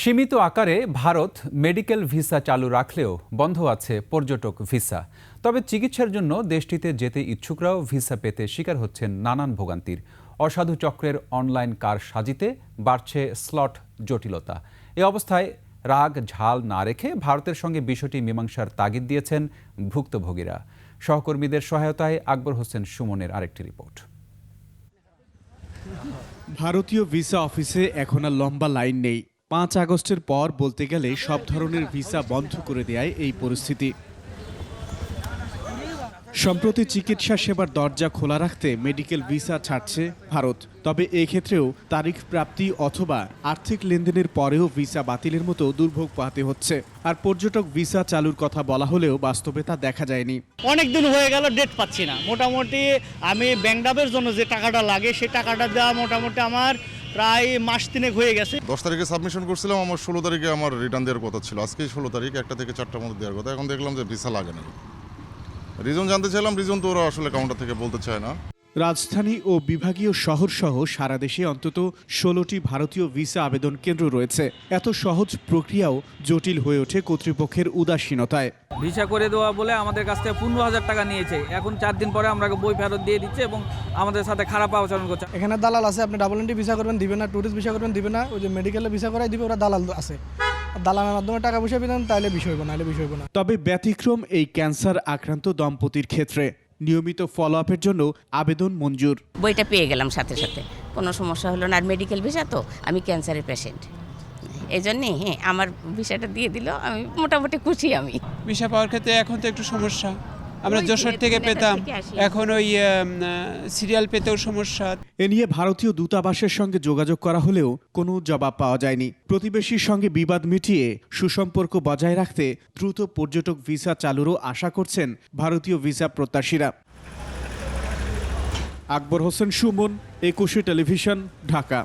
সীমিত আকারে Bharat medical visa চালু রাখলেও বন্ধ আছে পর্যটক ভিসা। তবে চিকিৎসার জন্য দেশটিতে যেতে ইচ্ছুকরাও ভিসা পেতে শিকার হচ্ছেন নানান ভোগান্তির। অসাধু চক্রের অনলাইন কার সাজিতে বাড়ছে স্লট জটিলতা। এ অবস্থায় রাগ, ঝাল না রেখে ভারতের সঙ্গে বিষয়টি মীমাংসার তাগিদ দিয়েছেন ভুক্তভোগীরা। সহকর্মীদের সহায়তায় আকবর হোসেন সুমনের আরেকটি রিপোর্ট। ভারতীয় ভিসা অফিসে এখন আর লম্বা লাইন নেই। পাঁচ আগস্টের পর বলতে গেলে সব ধরনের ভিসা বন্ধ করে দেয় এই পরিস্থিতি। সম্প্রতি চিকিৎসা সেবার দরজা খোলা রাখতে মেডিকেল ভিসা ছাড়ছে ভারত। তবে এক্ষেত্রেও তারিখ প্রাপ্তি অথবা আর্থিক লেনদেনের পরেও ভিসা বাতিলের মতো দুর্ভোগ পাতে হচ্ছে। আর পর্যটক ভিসা চালুর কথা বলা হলেও বাস্তবে তা দেখা যায়নি। অনেক দিন হয়ে গেল ডেট পাচ্ছি না। মোটামুটি আমি ব্যাংকডাপের জন্য যে টাকাটা লাগে সেই টাকাটা দেওয়া মোটামুটি আমার প্রায় মাস তিনেক হয়ে গেছে। দশ তারিখে সাবমিশন করছিলাম, আমার ষোলো তারিখে আমার রিটার্ন দেওয়ার কথা ছিল। আজকে ষোলো তারিখ একটা থেকে চারটার মধ্যে দেওয়ার কথা। এখন দেখলাম যে ভিসা লাগে না। রিজন জানতে চাইলাম রিজন তো ওরা আসলে কাউন্টার থেকে বলতে চায় না। রাজধানী ও বিভাগীয় শহর সহ সারা দেশে অন্তত ষোলোটি ভারতীয় ভিসা আবেদন কেন্দ্র রয়েছে। এত সহজ প্রক্রিয়াও জটিল হয়ে ওঠে কর্তৃপক্ষের উদাসীনতায়। ভিসা করে দেওয়া বলে আমাদের কাছ থেকে পনেরো হাজার টাকা নিয়েছে। এখন চার দিন পরে আমরা বই ফেরত দিয়ে দিচ্ছে এবং আমাদের সাথে খারাপ আচরণ করছে। এখানে দালাল আছে আপনি ডাবল এন্ট্রি ভিসা করবেন দিবে না ট্যুরিস্ট ভিসা করবেন দিবে না ওই যে মেডিকেলে ভিসা করাই দিবে ওরা দালাল আছে। আর দালালের মাধ্যমে টাকা পয়সা পেতেন তাহলে বিষয় হইব না হলে বিষয় না। তবে ব্যতিক্রম এই ক্যান্সার আক্রান্ত দম্পতির ক্ষেত্রে। নিয়মিত ফলো আপের জন্য আবেদন মঞ্জুর। বইটা পেয়ে গেলাম সাথে সাথে। কোনো সমস্যা হলো না আর মেডিকেল ভিসা তো? আমি ক্যান্সারের পেশেন্ট এই জন্যে হ্যাঁ আমার ভিসাটা দিয়ে দিল আমি মোটামুটি খুশি আমি। ভিসা পাওয়ার ক্ষেত্রে এখন তো একটু সমস্যা। আমরা যশোর থেকে পেতাম। এখন ওই সিরিয়াল পেতেও সমস্যা। এ নিয়ে ভারতীয় দূতাবাসের সঙ্গে যোগাযোগ করা হলেও কোনো জবাব পাওয়া যায়নি। প্রতিবেশীর সঙ্গে বিবাদ মিটিয়ে সুসম্পর্ক বজায় রাখতে দ্রুত পর্যটক ভিসা চালুরও আশা করছেন ভারতীয় ভিসা প্রত্যাশীরা। আকবর হোসেন সুমন একুশে টেলিভিশন ঢাকা।